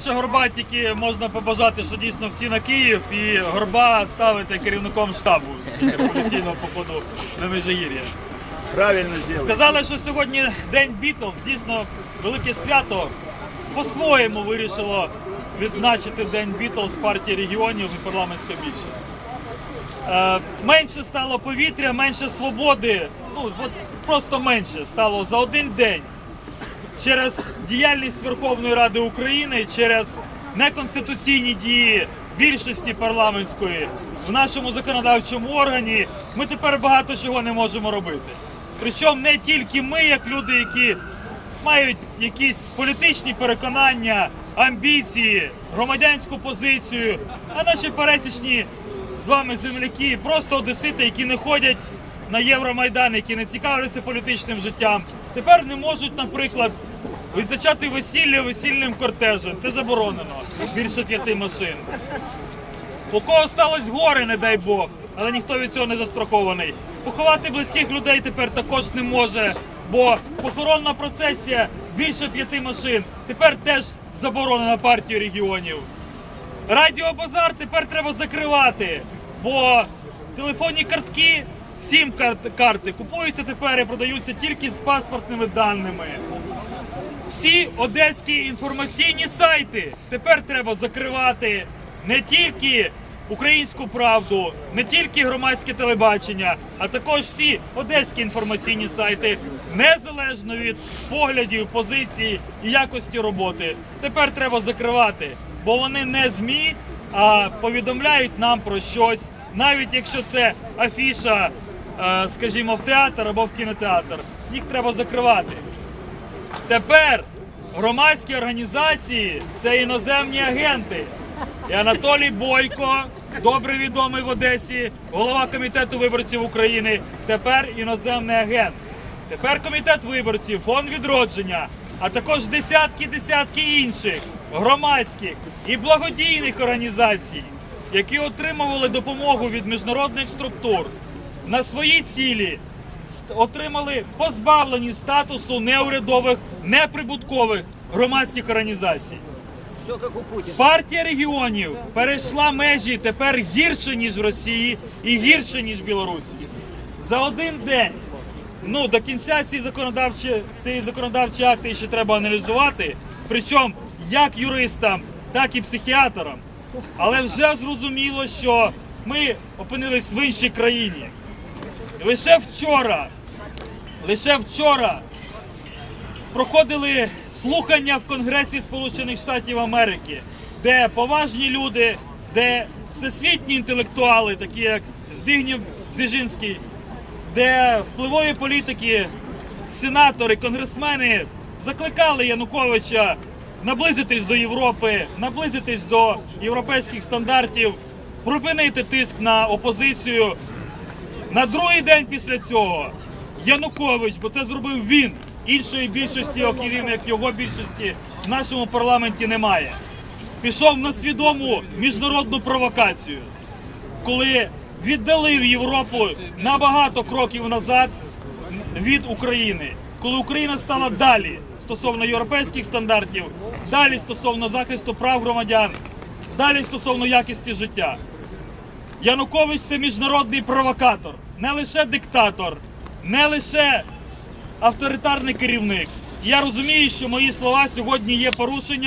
Що горба тільки можна побажати, що дійсно всі на Київ і горба ставити керівником штабу революційного походу на Межигір'я. Правильно сделали. Сказали, що сьогодні день Бітлз, дійсно велике свято. По-своєму вирішило відзначити День Бітлз партії регіонів і парламентська більшість. Е, менше стало повітря, менше свободи. Ну от просто менше стало за один день через діяльність Верховної Ради України, через неконституційні дії більшості парламентської в нашому законодавчому органі, ми тепер багато чого не можемо робити. Причому не тільки ми, як люди, які мають якісь політичні переконання, амбіції, громадянську позицію, а наші пересічні з вами земляки, просто одесити, які не ходять на Євромайдан, які не цікавляться політичним життям, тепер не можуть, наприклад, визначати весілля весільним кортежем. Це заборонено. Більше п'яти машин. У кого сталося горе, не дай Бог, але ніхто від цього не застрахований. Поховати близьких людей тепер також не може, бо похоронна процесія більше п'яти машин. Тепер теж заборонена партію регіонів. Радіобазар тепер треба закривати, бо телефонні картки, сім карти купуються тепер і продаються тільки з паспортними даними. Всі одеські інформаційні сайти тепер треба закривати не тільки українську правду, не тільки громадське телебачення, а також всі одеські інформаційні сайти, незалежно від поглядів, позицій і якості роботи. Тепер треба закривати, бо вони не ЗМІ, а повідомляють нам про щось, навіть якщо це афіша, скажімо, в театр або в кінотеатр. Їх треба закривати. Тепер громадські організації це іноземні агенти. І Анатолій Бойко, добре відомий в Одесі, голова комітету виборців України. Тепер іноземний агент. Тепер комітет виборців, фонд відродження, а також десятки десятки інших громадських і благодійних організацій, які отримували допомогу від міжнародних структур на свої цілі отримали позбавлені статусу неурядових, неприбуткових громадських організацій. Партія регіонів перейшла межі тепер гірше, ніж в Росії і гірше, ніж в Білорусі. За один день. Ну, до кінця ці законодавчі, ці законодавчі акти ще треба аналізувати. Причому як юристам, так і психіатрам. Але вже зрозуміло, що ми опинились в іншій країні. Лише вчора, лише вчора проходили слухання в Конгресі Сполучених Штатів Америки, де поважні люди, де всесвітні інтелектуали, такі як Збігнєв Бзіжинський, де впливові політики, сенатори, конгресмени закликали Януковича наблизитись до Європи, наблизитись до європейських стандартів, припинити тиск на опозицію, на другий день після цього Янукович, бо це зробив він. Іншої більшості, окрім як його більшості, в нашому парламенті немає. Пішов на свідому міжнародну провокацію, коли віддалив Європу на багато кроків назад від України, коли Україна стала далі стосовно європейських стандартів, далі стосовно захисту прав громадян, далі стосовно якості життя. Янукович це міжнародний провокатор, не лише диктатор, не лише авторитарний керівник. Я розумію, що мої слова сьогодні є порушення.